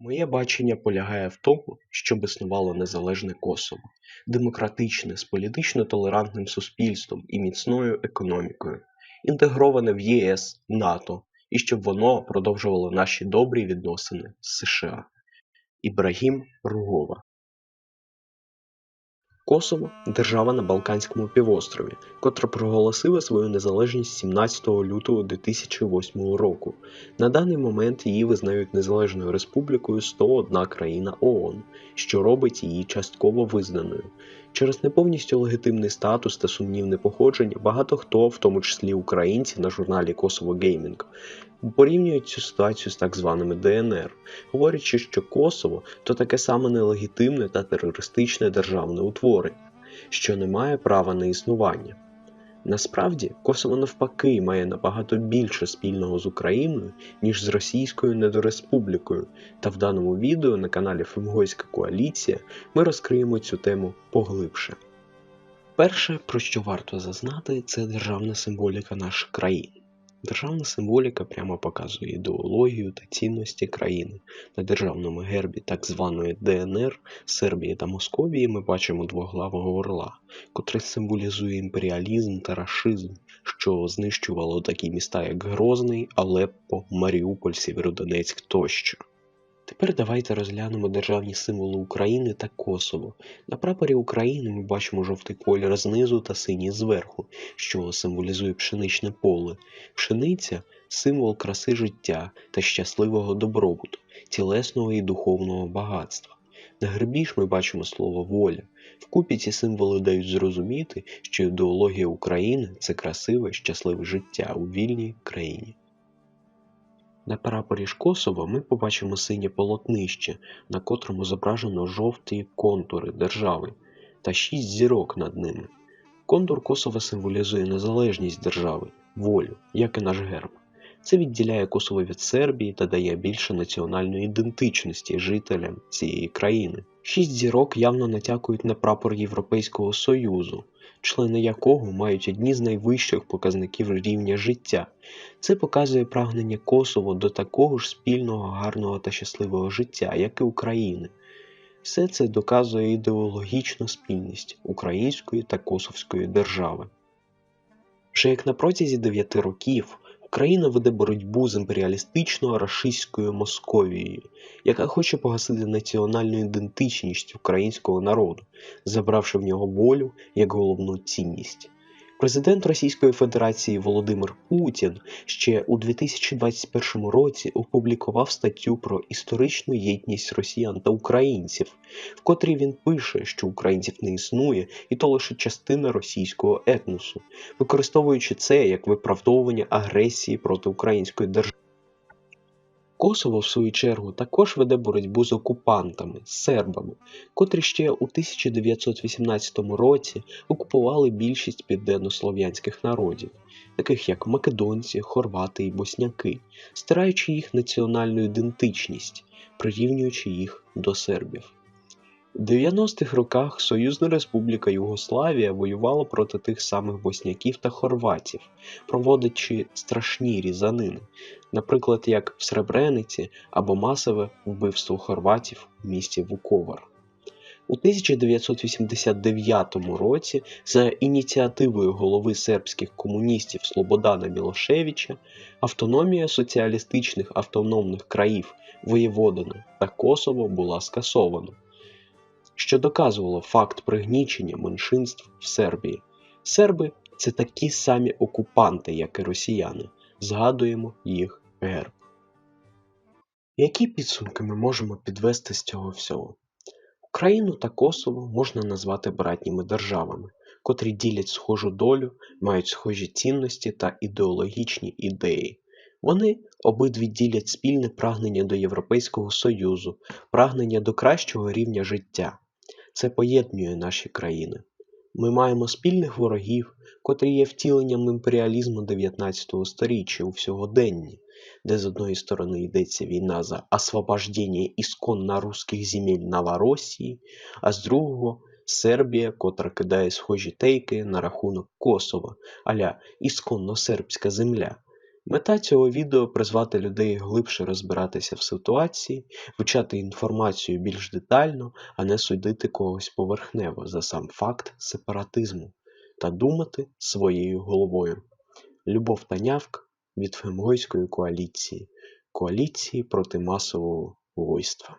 Моє бачення полягає в тому, щоб існувало незалежне Косово, демократичне, з політично толерантним суспільством і міцною економікою, інтегроване в ЄС, НАТО, і щоб воно продовжувало наші добрі відносини з США. Ібрагім Ругова Косово – держава на Балканському півострові, котра проголосила свою незалежність 17 лютого 2008 року. На даний момент її визнають незалежною республікою 101 країна ООН, що робить її частково визнаною. Через неповністю легітимний статус та сумнівне походження багато хто, в тому числі українці, на журналі Kosovo Gaming, порівнюють цю ситуацію з так званими ДНР, говорячи, що Косово то таке саме нелегітимне та терористичне державне утворення, що не має права на існування. Насправді, Косово навпаки має набагато більше спільного з Україною, ніж з Російською недореспублікою, та в даному відео на каналі Фемгойська коаліція ми розкриємо цю тему поглибше. Перше, про що варто зазнати, це державна символіка наших країн. Державна символіка прямо показує ідеологію та цінності країни. На державному гербі так званої ДНР, Сербії та Московії ми бачимо двоглавого орла, котрий символізує імперіалізм та рашизм, що знищувало такі міста, як Грозний, Алеппо, Маріуполь, Сєвєродонецьк тощо. Тепер давайте розглянемо державні символи України та Косово. На прапорі України ми бачимо жовтий колір знизу та синій зверху, що символізує пшеничне поле. Пшениця символ краси життя та щасливого добробуту, тілесного і духовного багатства. На гербі ж ми бачимо слово воля. Вкупі ці символи дають зрозуміти, що ідеологія України це красиве, щасливе життя у вільній країні. На прапорі ж Косово ми побачимо синє полотнище, на котрому зображено жовті контури держави та шість зірок над ними. Контур Косова символізує незалежність держави, волю, як і наш герб. Це відділяє Косово від Сербії та дає більше національної ідентичності жителям цієї країни. Шість зірок явно натякують на прапор Європейського Союзу, члени якого мають одні з найвищих показників рівня життя. Це показує прагнення Косово до такого ж спільного, гарного та щасливого життя, як і України. Все це доказує ідеологічну спільність української та косовської держави. Вже як на протязі 9 років Україна веде боротьбу з імперіалістичною рашистською Московією, яка хоче погасити національну ідентичність українського народу, забравши в нього волю як головну цінність. Президент Російської Федерації Володимир Путін ще у 2021 році опублікував статтю про історичну єдність росіян та українців, в котрій він пише, що українців не існує, і то лише частина російського етносу, використовуючи це як виправдовування агресії проти української держави. Косово, в свою чергу, також веде боротьбу з окупантами, сербами, котрі ще у 1918 році окупували більшість південнослов'янських народів, таких як македонці, хорвати і босняки, стираючи їх національну ідентичність, прирівнюючи їх до сербів. У 90-х роках Союзна Республіка Югославія воювала проти тих самих босняків та хорватів, проводячи страшні різанини, наприклад, як в Сребрениці або масове вбивство хорватів в місті Вуковар. У 1989 році за ініціативою голови сербських комуністів Слободана Мілошевича автономія соціалістичних автономних країв Воєводина та Косово була скасована що доказувало факт пригнічення меншинств в Сербії. Серби це такі самі окупанти, як і росіяни. Згадуємо їх герб. Які підсумки ми можемо підвести з цього всього? Україну та Косово можна назвати братніми державами, котрі ділять схожу долю, мають схожі цінності та ідеологічні ідеї. Вони обидві ділять спільне прагнення до Європейського Союзу, прагнення до кращого рівня життя. Це поєднує наші країни. Ми маємо спільних ворогів, котрі є втіленням імперіалізму 19 століття у всьогоденні, де з одної сторони йдеться війна за освобождення ісконно русських земель Новоросії, а з другого Сербія, котра кидає схожі тейки на рахунок Косова, аля ісконно сербська земля. Мета цього відео призвати людей глибше розбиратися в ситуації, вивчати інформацію більш детально, а не судити когось поверхнево за сам факт сепаратизму та думати своєю головою. Любов Танявк від Фемгойської коаліції, коаліції проти масового вбивства.